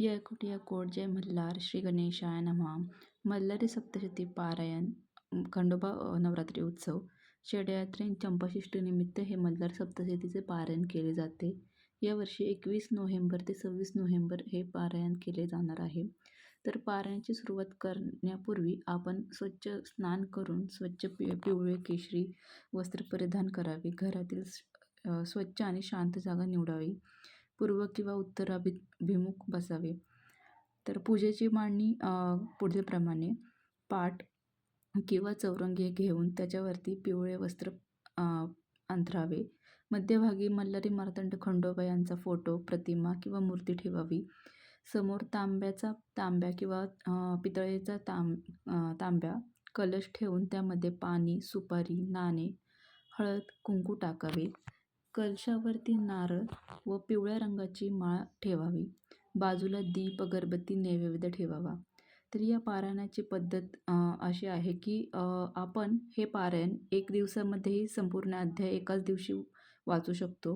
या कोट जय मल्हार श्री गणेशाय नमः मल्हारी सप्तशती पारायण खंडोबा नवरात्री उत्सव. षडयात्रे चंपाषष्ठीनिमित्त हे मल्हार सप्तशतीचे पारायण केले जाते. यावर्षी एकवीस नोव्हेंबर ते सव्वीस नोव्हेंबर हे पारायण केले जाणार आहे. तर पारायणाची सुरुवात करण्यापूर्वी आपण स्वच्छ स्नान करून स्वच्छ पि पिवळे केशरी वस्त्र परिधान करावे. घरातील स्वच्छ आणि शांत जागा निवडावी. पूर्व किंवा उत्तराभिमुख बसावे. तर पूजेची मांडणी पुढीलप्रमाणे पाट किंवा चौरंगी घेऊन त्याच्यावरती पिवळे वस्त्र अंथरावे. मध्यभागी मल्हारी मार्तंड खंडोबा यांचा फोटो प्रतिमा किंवा मूर्ती ठेवावी. समोर तांब्याचा तांब्या किंवा पितळेचा तांब तांब्या. कलश ठेवून त्यामध्ये पाणी सुपारी नाणे हळद कुंकू टाकावे. कलशावरती नारळ व पिवळ्या रंगाची माळ ठेवावी. बाजूला दीप अगरबत्ती नैवेद्य ठेवावा. तर या पारायणाची पद्धत अशी आहे की आपण हे पारायण एक दिवसामध्येही संपूर्ण अध्याय एकाच दिवशी वाचू शकतो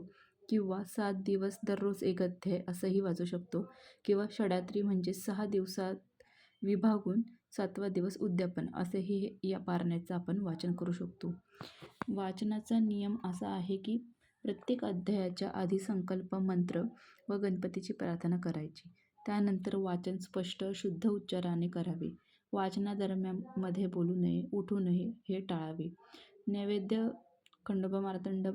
किंवा सात दिवस दररोज एक अध्याय असंही वाचू शकतो किंवा षडात्री म्हणजे सहा दिवसात विभागून सातवा दिवस उद्यापन असेही या पारण्याचं आपण वाचन करू शकतो. वाचनाचा नियम असा आहे की प्रत्येक अध्यायाच्या आधी संकल्प मंत्र व गणपतीची प्रार्थना करायची. त्यानंतर वाचन स्पष्ट शुद्ध उच्चाराने करावे. वाचनादरम्यानमध्ये बोलू नये उठू नये हे टाळावे. नैवेद्य खंडोबा मार्तंड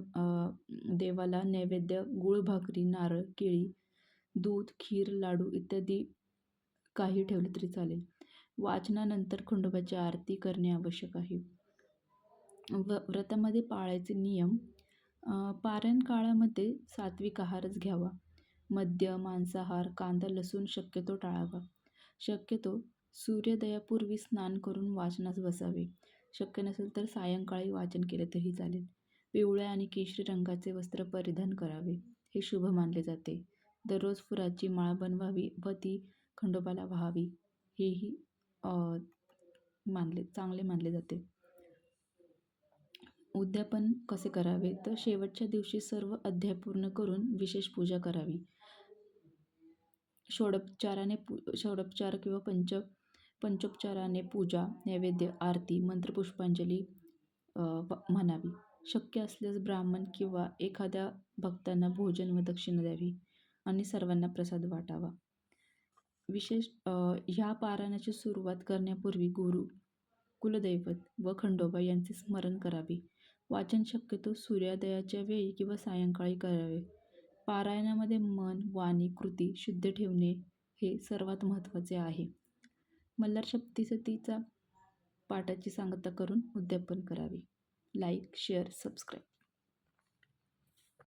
देवाला नैवेद्य गुळ भाकरी नारळ केळी दूध खीर लाडू इत्यादी काही ठेवले तरी चालेल. वाचनानंतर खंडोबाची आरती करणे आवश्यक आहे. व व्रतामध्ये पाळायचे नियम पारायण काळामध्ये सात्विक आहारच घ्यावा. मद्य मांसाहार कांदा लसूण शक्यतो टाळावा. शक्यतो सूर्योदयापूर्वी स्नान करून वाचनास बसावे. शक्य नसेल तर सायंकाळी वाचन केले तरी चालेल. पिवळ्या आणि केशरी रंगाचे वस्त्र परिधान करावे. हे शुभ मानले जाते. दररोज फुलाची माळ बनवावी व ती खंडोबाला व्हावी. हेही मानले चांगले मानले जाते. उद्यापन कसे करावे? तर शेवटच्या दिवशी सर्व अध्याय पूर्ण करून विशेष पूजा करावी. षोडोपचाराने पू षोडोपचार किंवा पंच पंचोपचाराने पूजा नैवेद्य आरती मंत्रपुष्पांजली म्हणावी. शक्य असल्यास ब्राह्मण किंवा एखाद्या भक्तांना भोजन व दक्षिणा द्यावी आणि सर्वांना प्रसाद वाटावा. विशेष ह्या पारायणाची सुरुवात करण्यापूर्वी गुरु कुलदैवत व खंडोबा यांचे स्मरण करावे. वाचन शक्यतो सूर्योदयाच्या वेळी किंवा सायंकाळी करावे. पारायणामध्ये मन वाणी कृती शुद्ध ठेवणे हे सर्वात महत्त्वाचे आहे. मल्हार सप्तशतीचा पाठाची सांगता करून उद्यापन करावे. Like share subscribe.